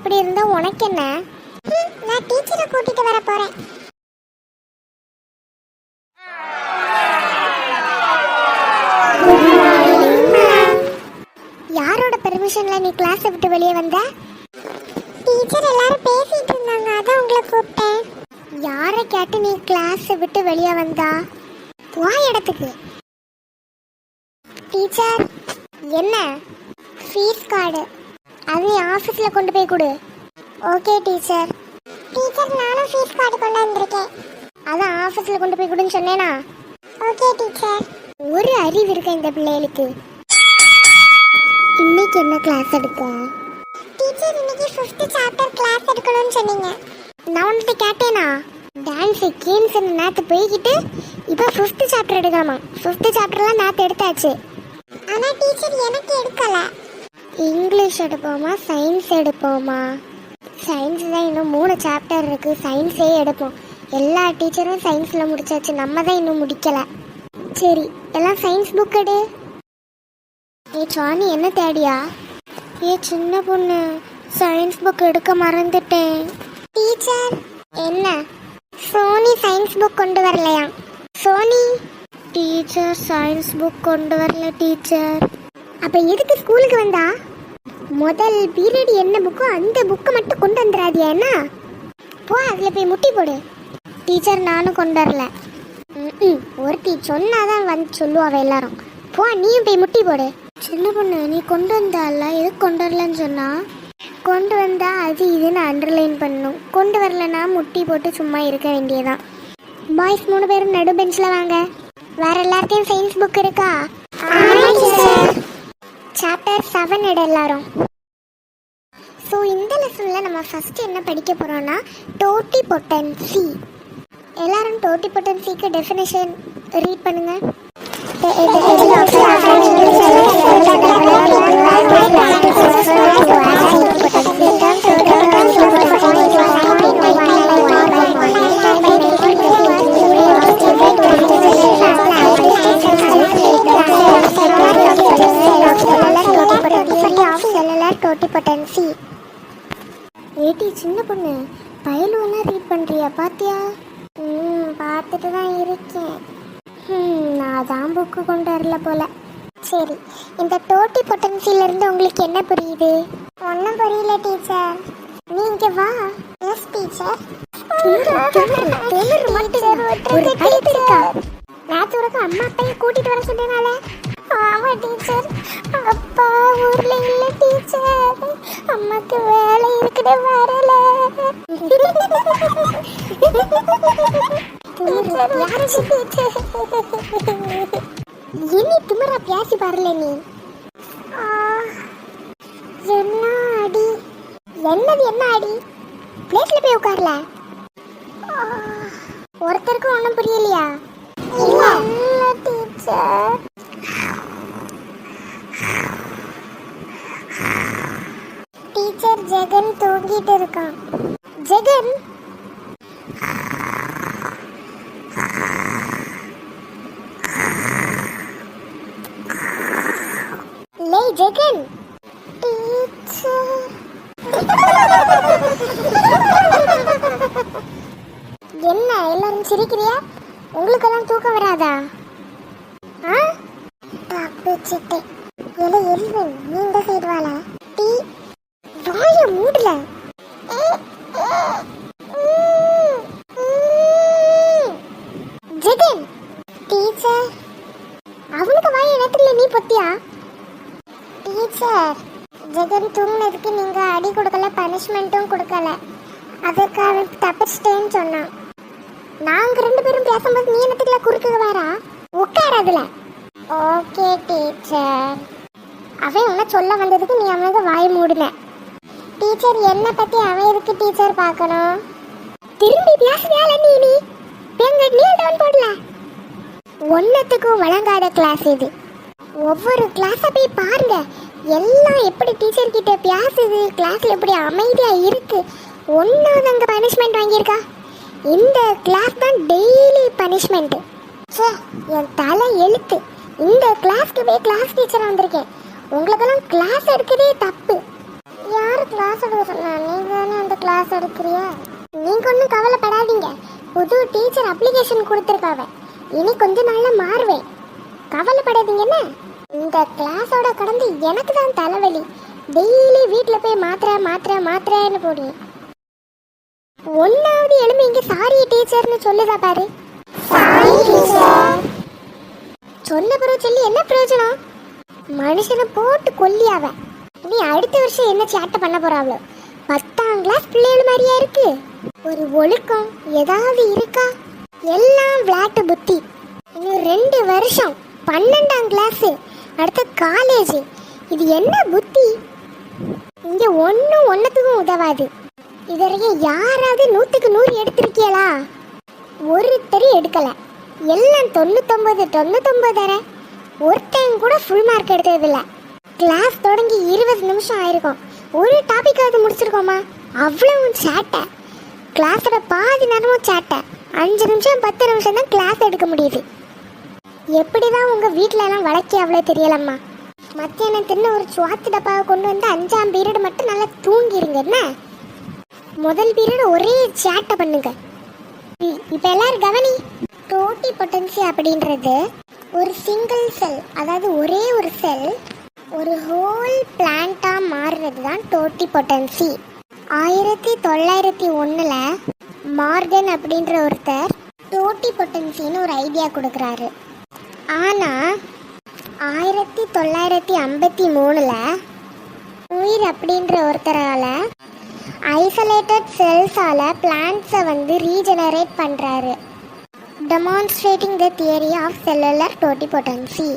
இப்படி இருந்தா உனக்கு என்ன? நான் டீச்சரை கூட்டிட்டு வர போறேன். யாரோட பெர்மிஷன்ல நீ கிளாஸ் விட்டு வெளியே வந்த? டீச்சர் எல்லாரும் பேசிட்டு இருந்தாங்க அதான் உங்களை கூப்பிட்டேன். யாரை கேட்டு நீ கிளாஸ் விட்டு வெளியே வந்தா? வா இடத்துக்கு. டீச்சர் என்ன? ஃபீஸ் கார்டு அது நீ ஆஃபீஸில் கொண்டு போய் கொடு. ஓகே டீச்சர் டீச்சர் நானும் ஃபீஸ் கார்டு கொண்டு வந்திருக்கேன். அது ஆஃபீஸில் கொண்டு போய் கொடுன்னு சொன்னேனா? ஓகே டீச்சர் ஒரு அறிவு இருக்கு இந்த பிள்ளைகளுக்கு? இன்னைக்கு என்ன கிளாஸ் எடுக்க? டீச்சர் இன்னைக்கு ஃபிஃப்த் சாப்டர் கிளாஸ் எடுக்கணும்னு சொன்னீங்க. நான் உன்கிட்ட கேட்டேனா? டான்ஸ் கீன்ஸ் நேற்று போய்கிட்டு இப்போ ஃபிஃப்த் சாப்டர் எடுக்கலாமா ஃபிஃப்த் சாப்டர்லாம் நேற்று எடுத்தாச்சு. ஆனால் டீச்சர் எனக்கு எடுக்கலை. இங்கிலீஷ் எடுப்போமா சயின்ஸ் எடுப்போமா? சயின்ஸ் தான் இன்னும் மூணு சாப்டர் இருக்குது சயின்ஸே எடுப்போம். எல்லா டீச்சரும் சயின்ஸில் முடிச்சாச்சு. நம்ம தான் இன்னும் முடிக்கலை. சரி எல்லாம் சயின்ஸ் புக் எடு. ஏ சாணி என்ன தேடியா? ஏ சின்ன பொண்ணு சயின்ஸ் புக் எடுக்க மறந்துட்டேன். டீச்சர் என்ன? சோனி சயின்ஸ் புக் கொண்டு வரலையா? சோனி? டீச்சர் சயின்ஸ் புக் கொண்டு வரல டீச்சர். அப்போ எதுக்கு ஸ்கூலுக்கு வந்தா? முதல் பீரியட் என்ன புக்கோ அந்த புக்கை மட்டும் கொண்டு வந்துடாதியா என்ன போ அதில் போய் முட்டி போடு டீச்சர் நானும் கொண்டு வரல ம் ஒருத்தி சொன்னாதான் வந்து சொல்லுவாவ எல்லாரும் போ நீயும் போய் முட்டி போடு சின்ன பொண்ணு நீ கொண்டு வந்தால எதுக்கு கொண்டு வரலன்னு சொன்னா கொண்டு வந்தா அது இதுன்னு அண்டர்லைன் பண்ணும் கொண்டு வரலன்னா முட்டி போட்டு சும்மா இருக்க வேண்டியதான் பாய்ஸ் மூணு பேரும் நடு பெஞ்சில் வாங்க வேற எல்லார்ட்டையும் சயின்ஸ் புக் இருக்கா சாப்டர் செவன் எடு எல்லாரும். ஸோ இந்த லெசனில் நம்ம ஃபஸ்ட்டு என்ன படிக்க போகிறோம்னா டோட்டி பொட்டன்சி எல்லாரும் டோட்டி பொட்டன்சிக்கு டெஃபினேஷன் ரீட் பண்ணுங்க. ஏடி சின்ன பொண்ணு பயலுவெல்லாம் ரீட் பண்ணுறியா பாத்தியா? ம் பார்த்துட்டு தான் இருக்கேன். ம் நான் தான் புக்கு கொண்டு வரல போல. சரி இந்த டோட்டி பொட்டன்சில இருந்து உங்களுக்கு என்ன புரியுது? ஒன்றும் புரியல டீச்சர். நீங்க வா. Yes teacher. உனக்கு அம்மா அப்பையும் கூட்டிட்டு வர சொன்னனால ஆமா டீச்சர். அப்பா ஊர்ல இல்ல டீச்சர். அம்மாக்கு வேலை வரல என்ன திமிரா பேசி பாருல நீ என்ன அடி என்னது என்ன அடி பிளேட்ல போய் உட்கார்ல ஒருத்தருக்கும் ஒன்றும் புரியலையா இல்லை டீச்சர் டீச்சர் ஜெகன் தூங்கிட்டு இருக்கான். ஜெகன்? லே ஜெகன்! என்ன எல்லாரும் சிரிக்கிறியா? உங்களுக்கெல்லாம் தூக்கம் வராதா ஆ தப்பிச்சிட்டேன் எல எல்வன் நீ இந்த சைடு வாழ டீ வாய மூடல ஜெகன் டீச்சர் அவனுக்கு வாய நேரத்துல நீ பொத்தியா டீச்சர் ஜெகன் தூங்கினதுக்கு நீங்க அடி கொடுக்கல பனிஷ்மெண்ட்டும் கொடுக்கல அதுக்கு அவன் தப்பிச்சிட்டேன்னு சொன்னான் நாங்க ரெண்டு பேரும் பேசும்போது நீ என்னத்துக்குல குறுக்கு உட்கார உட்கார் அதுல ஓகே டீச்சர் அவன் உன்னை சொல்ல வந்ததுக்கு நீ அவனுக்கு வாய் மூடல டீச்சர் என்ன பத்தி அவன் இருக்கு டீச்சர் பார்க்கணும்? திரும்பி பேசுவியால நீ நீ? எங்க நீ டவுன் போடல? ஒன்னத்துக்கும் வழங்காத கிளாஸ் இது. ஒவ்வொரு கிளாஸை போய் பாருங்க. எல்லாம் எப்படி டீச்சர் கிட்ட பேசுது? கிளாஸ்ல எப்படி அமைதியா இருக்கு? ஒன்னாவது அங்க பனிஷ்மெண்ட் வாங்கியிருக்கா? இந்த கிளாஸ் தான் டெய்லி பனிஷ்மெண்ட் ச்சே என் தலை எழுத்து. இந்த கிளாஸ்க்கு போய் கிளாஸ் டீச்சர் வந்திருக்கேன். உங்களுக்கெல்லாம் கிளாஸ் எடுக்கதே தப்பு. யார் கிளாஸ் எடுக்க சொன்னா? நீங்க தானே அந்த கிளாஸ் எடுக்கிறியா நீங்க ஒன்றும் கவலைப்படாதீங்க. புது டீச்சர் அப்ளிகேஷன் கொடுத்துருக்காவ. இனி கொஞ்ச நாளில் மாறுவேன். கவலைப்படாதீங்கன்னா இந்த கிளாஸோட கடந்து எனக்கு தான் தலைவலி. டெய்லி வீட்டில் போய் மாத்திரை மாத்திரை மாத்திரைன்னு போடுவேன் ஒன்னாவது எழுமி இங்க சாரி டீச்சர்னு சொல்லுதா பாரு. சொன்ன பிறகு சொல்லி என்ன பிரயோஜனம்? மனுஷனை போட்டு கொல்லியாவ நீ அடுத்த வருஷம் என்ன சேட்டை பண்ண போறாவளோ? பத்தாம் கிளாஸ் பிள்ளைகள் மாதிரியா இருக்கு. ஒரு ஒழுக்கம் ஏதாவது இருக்கா? எல்லாம் விளையாட்டு புத்தி. இன்னும் ரெண்டு வருஷம் பன்னெண்டாம் கிளாஸ் அடுத்த காலேஜ் இது என்ன புத்தி? இங்க ஒன்றும் ஒன்னத்துக்கும் உதவாது. இது வரைக்கும் யாராவது நூற்றுக்கு நூறு எடுத்திருக்கியலா ஒருத்தரும் எடுக்கலை. எல்லாம் தொண்ணூத்தொம்பது தொண்ணூத்தொம்பதரை ஒருத்தன் கூட ஃபுல் மார்க் எடுத்ததில்ல. கிளாஸ் தொடங்கி இருபது நிமிஷம் ஆயிருக்கும். ஒரு டாபிக்காவது முடிச்சிருக்கோமா? அவ்வளவு சேட்டை கிளாஸோட பாதி நேரமும் சேட்டை அஞ்சு நிமிஷம் பத்து நிமிஷம் தான் கிளாஸ் எடுக்க முடியுது. எப்படி தான் உங்கள் எல்லாம் வளர்க்கி அவ்வளோ தெரியலம்மா. மத்தியானம் தின்னு ஒரு சுவாத்து டப்பாவை கொண்டு வந்து அஞ்சாம் பீரியட் மட்டும் நல்லா தூங்கிருங்க என்ன? முதல் பீரியட் ஒரே சேட்டை பண்ணுங்க. இ- இப்ப எல்லாரும் கவனி. டோட்டி பொட்டன்சி அப்படின்றது ஒரு சிங்கிள் செல் அதாவது ஒரே ஒரு செல் ஒரு ஹோல் பிளான்ட்டா மாறுறது தான் டோட்டி பொட்டன்சி ஆயிரத்தி தொள்ளாயிரத்தி ஒன்றில் மார்கன் அப்படின்ற ஒருத்தர் டோட்டி பொட்டன்சின்னு ஒரு ஐடியா கொடுக்குறாரு. ஆனா ஆயிரத்தி தொள்ளாயிரத்தி ஐம்பத்தி மூணுல உயிர் அப்படின்ற ஒருத்தரால ஐசோலேட்டட் செல்ஸால பிளான்ட்ஸை வந்து ரீஜெனரேட் பண்றாரு. Demonstrating the theory of cellular totipotency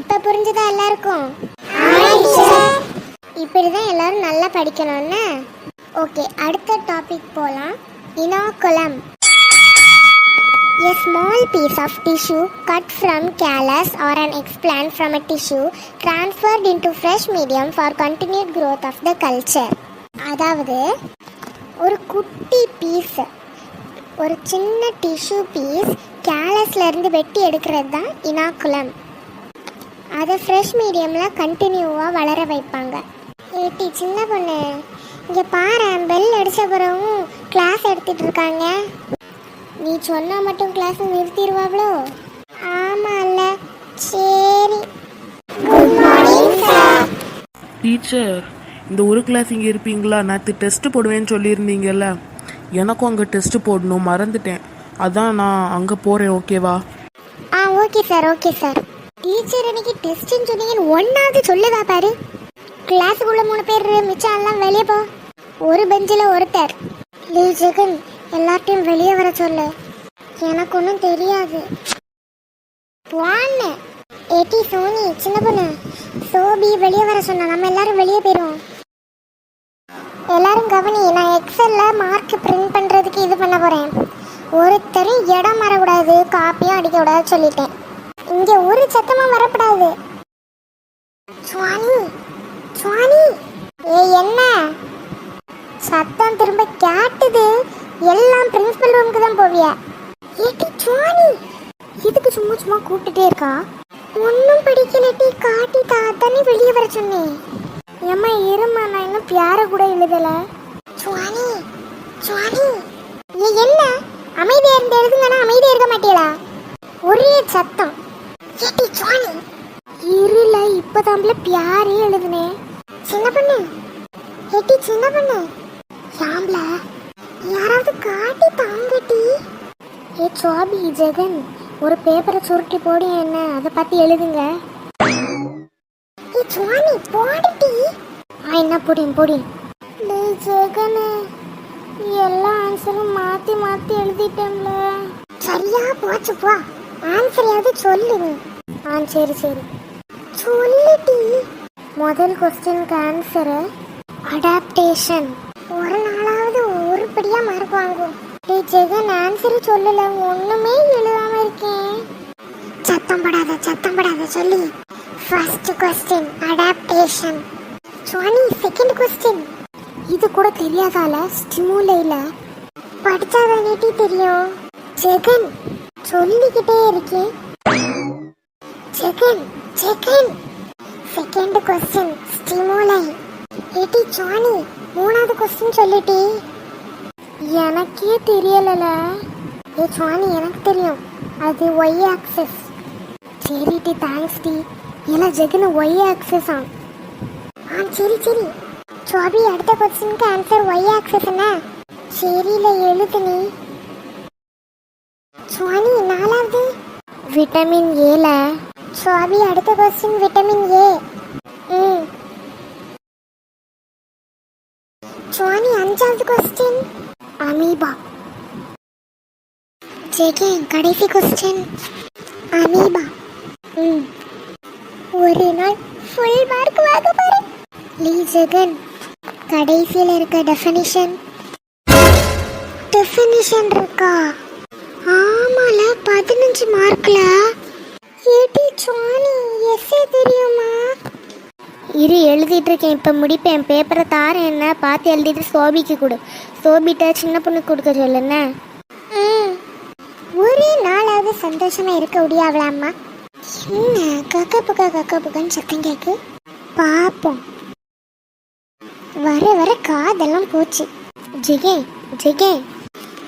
இப்ப புரிஞ்சுதா எல்லாருக்கும்? இப்படிதான் எல்லாரும் நல்லா படிக்கணும்னு? ஓகே அடுத்த டாபிக் போலாம். Inoculum A small piece of tissue cut from callus or an explant from a tissue transferred into fresh medium for continued growth of the culture. அதாவது ஒரு குட்டி பீஸ் ஒரு சின்ன டிஷ்யூ பீஸ் கேலஸ்ல இருந்து வெட்டி எடுக்கிறது தான் இனாக்குலம் அதை ஃப்ரெஷ் மீடியமில் கண்டினியூவாக வளர வைப்பாங்க. ஏட்டி சின்ன பொண்ணு இங்கே பாரு பெல் அடித்த பிறகும் கிளாஸ் எடுத்துட்டு இருக்காங்க. நீ சொன்னா மட்டும் கிளாஸ் நிறுத்திடுவாங்களோ ஆமா இல்ல சரி. டீச்சர் இந்த ஒரு கிளாஸ் இங்கே இருப்பீங்களா? நேற்று டெஸ்ட் போடுவேன்னு சொல்லியிருந்தீங்கல்ல. எனக்கும் அங்கே டெஸ்ட் போடணும் மறந்துட்டேன். அதான் நான் அங்கே போகிறேன் ஓகேவா ஆ okay sir okay sir teacher இன்னைக்கு டெஸ்ட்னு சொன்னீங்கன்னு ஒன்னாவது சொல்லுதா பாரு. கிளாஸுக்குள்ள மூணு பேர் மிச்சம் எல்லாம் வெளியே போ. ஒரு பெஞ்சில் ஒருத்தர். லீ ஜெகன். எல்லார்ட்டையும் வெளியே வர சொல்லு. எனக்கு ஒன்றும் தெரியாது வான்னு ஏட்டி சோனி சின்ன பொண்ணு. சோபி வெளியே வர சொன்னா நம்ம எல்லாரும் வெளியே போயிடுவோம் எல்லாரும் கவனி நான் எக்ஸல்ல மார்க் பிரிண்ட் பண்றதுக்கு இது பண்ண போறேன். ஒருத்தரும் இடம் மாறக்கூடாது காப்பியும் அடிக்க கூடாது சொல்லிட்டேன். இங்க ஒரு சத்தமும் வரக்கூடாது. சுவானி சுவானி ஏ என்ன? சத்தம் திரும்ப கேட்டுது. எல்லாம் பிரின்சிபல் ரூமுக்கு தான் போவியா. ஏட்டி சுவாணி இதுக்கு சும்மா சும்மா கூப்பிட்டுட்டே இருக்கா? ஒன்றும் படிக்கலட்டி காட்டி தாத்தானே வெளியே வர சொன்னேன் ஏம்மா இருமா நான் இன்னும் பியார கூட எழுதலை. சுவாணி சுவாணி நீ என்ன? அமைதியா இருந்து எழுதுங்கன்னா அமைதியா இருக்க மாட்டீங்களா ஒரே சத்தம். ஏடி சுவாணி இருல இப்பதாம்பல பியாரே எழுதுனேன் சின்ன பொண்ணு ஏடி சின்ன பண்ணு. சாம்பல யாராவது காட்டி தாங்கட்டி. ஏ சாபி ஜெகன் ஒரு பேப்பரை சுருட்டி போடு என்ன? அதை பத்தி எழுதுங்க. ஏ சுவாமி போடிட்டி ஆ என்ன புடியும் புடியும் டேய் ஜெகனு எல்லா ஆன்சரும் மாத்தி மாத்தி எழுதிட்டேன்ல. சரியா போச்சு போ. ஆன்சரையாவது சொல்லு ஆ சரி சரி. சொல்லுடி. முதல் கொஸ்டினுக்கு ஆன்சரு அடாப்டேஷன் எப்படியா மார்க் வாங்கும் டேய் ஜெகன் ஆன்சர் சொல்லல. ஒண்ணுமே எழுதாம இருக்கேன். சத்தம் படாத சத்தம் படாத சொல்லி. ஃபர்ஸ்ட் கொஸ்டின் அடாப்டேஷன் சுவானி செகண்ட் கொஸ்டின் இது கூட தெரியாதால ஸ்டிமுலைல படிச்சாதானேட்டி தெரியும். ஜெகன் சொல்லிக்கிட்டே இருக்கேன். Jagan Jagan. Second question stimuli ஏட்டி சாணி மூணாவது கொஸ்டின் சொல்லிட்டே எனக்கே தெரியலல. ஏ சுவாமி எனக்கு தெரியும். அது ஒய் ஆக்சஸ் சரி டி தேங்க்ஸ் டி. எல்லாம் ஜெகன் ஒய் ஆக்சஸ் ஆ ஆ சரி சரி. சுவாபி அடுத்த கொஸ்டினுக்கு ஆன்சர் ஒய் ஆக்சஸ் என்ன? சரியில எழுது நீ. சுவாமி நாலாவது? விட்டமின் ஏல சுவாபி அடுத்த கொஸ்டின் விட்டமின் ஏ ம் சுவாமி அஞ்சாவது கொஸ்டின் அமீபா ஜேகே கடைசி கொஸ்டின் அமீபா. ம். ஒரு நாள் ஃபுல் மார்க் வாங்க பாரு லீ ஜெகன் கடைசியில் இருக்க டெஃபினிஷன் டெஃபினிஷன் இருக்கா? ஆமால பதினஞ்சு மார்க்ல ஏடி சுவானி எஸ்ஏ தெரியுமா? இரு எழுதிட்டு இருக்கேன். இப்போ முடிப்பேன். பேப்பரை தாரேன். என்ன பார்த்து எழுதிட்டு சோபிக்கு கொடு. சோபிட்ட சின்ன பொண்ணுக்கு கொடுக்க சொல்லுண்ண ஒரு நாளாவது சந்தோஷமா இருக்க முடியாவலாமா என்ன கக்க புக்கா கக்க புக்கன்னு சத்தம் கேட்கு பாப்போம். வர வர காதெல்லாம் போச்சு. GK GK.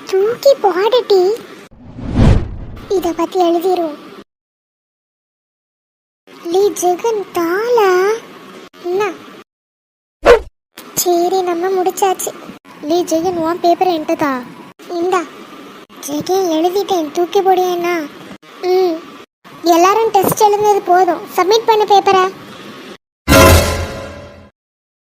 தூக்கி போடட்டி இத பத்தி எழுதிரும் லீ ஜெகன் தாலா என்ன? சரி நம்ம முடிச்சாச்சு. லீ ஜெகன் உன் பேப்பர் என்கிட்டதா? இந்தா. ஜெகன் எழுதிட்டேன். தூக்கி போடியேண்ணா ம். எல்லாரும் டெஸ்ட் எழுதுனது போதும். சப்மிட் பண்ண பேப்பரை